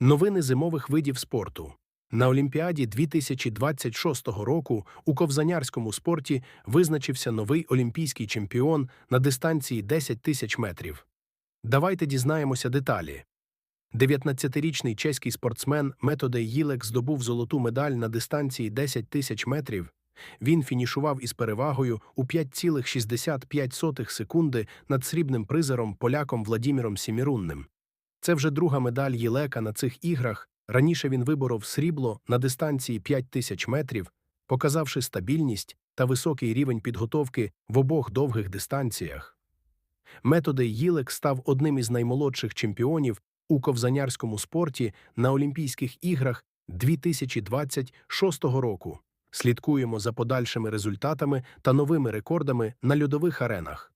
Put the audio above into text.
Новини зимових видів спорту. На Олімпіаді 2026 року у ковзанярському спорті визначився новий олімпійський чемпіон на дистанції 10 тисяч метрів. Давайте дізнаємося деталі. 19-річний чеський спортсмен Методей Їлек здобув золоту медаль на дистанції 10 тисяч метрів. Він фінішував із перевагою у 5,65 секунди над срібним призером поляком Владіміром Сімірунним. Це вже друга медаль Єлека на цих іграх. Раніше він виборов срібло на дистанції 5 тисяч метрів, показавши стабільність та високий рівень підготовки в обох довгих дистанціях. Методи Їлек став одним із наймолодших чемпіонів у ковзанярському спорті на Олімпійських іграх 2026 року. Слідкуємо за подальшими результатами та новими рекордами на льодових аренах.